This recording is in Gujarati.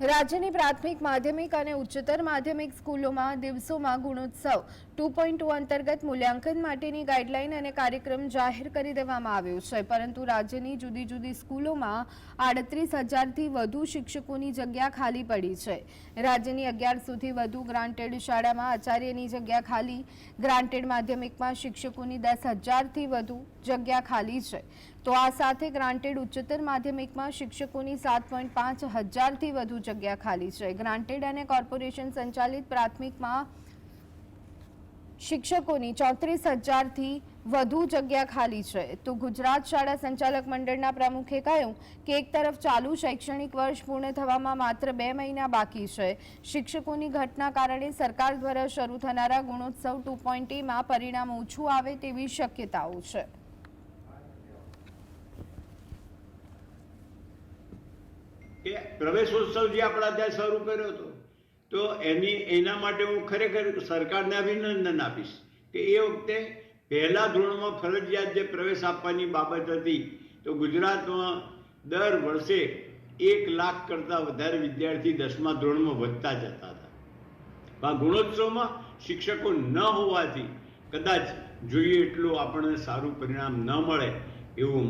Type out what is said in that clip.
રાજ્યની પ્રાથમિક માધ્યમિક અને ઉચ્ચતર માધ્યમિક સ્કૂલોમાં દિવસોમાં ગુણોત્સવ ટુ પોઈન્ટ ટુ અંતર્ગત મૂલ્યાંકન માટેની ગાઈડલાઈન અને કાર્યક્રમ જાહેર કરી દેવામાં આવ્યો છે. પરંતુ રાજ્યની જુદી જુદી સ્કૂલોમાં આડત્રીસ હજારથી વધુ શિક્ષકોની જગ્યા ખાલી પડી છે. રાજ્યની અગિયારસોથી વધુ ગ્રાન્ટેડ શાળામાં આચાર્યની જગ્યા ખાલી. ગ્રાન્ટેડ માધ્યમિકમાં શિક્ષકોની દસ હજારથી વધુ જગ્યા ખાલી છે. તો આ સાથે ગ્રાન્ટેડ ઉચ્ચતર માધ્યમિકમાં શિક્ષકોની સાત પોઈન્ટ પાંચ હજારથી વધુ જગ્યા ખાલી છે. ગ્રાન્ટેડ અને કોર્પોરેશન સંચાલિત પ્રાથમિકમાં શિક્ષકોની ચોત્રીસ હજારથી વધુ જગ્યા ખાલી છે. તો ગુજરાત શાળા સંચાલક મંડળના પ્રમુખે કહ્યું કે એક તરફ ચાલુ શૈક્ષણિક વર્ષ પૂર્ણ થવામાં માત્ર બે મહિના બાકી છે. શિક્ષકોની ઘટના કારણે સરકાર દ્વારા શરૂ થનારા ગુણોત્સવ ટુ પોઈન્ટ એમાં પરિણામ ઓછું આવે તેવી શક્યતાઓ છે. કે પ્રવેશોત્સવ આપણા ત્યાં શરૂ કર્યો હતો, તો એની, એના માટે હું ખરેખર સરકારને અભિનંદન આપીશ કે એ વખતે પહેલા ધોરણમાં ફરજિયાત જે પ્રવેશ આપવાની બાબત હતી, તો ગુજરાતમાં દર વર્ષે એક લાખ કરતાં વધારે વિદ્યાર્થી દસમા ધોરણમાં વધતા જતા હતા. આ ગુણોત્સવમાં શિક્ષકો ન હોવાથી કદાચ જોઈએ એટલું આપણને સારું પરિણામ ન મળે એવું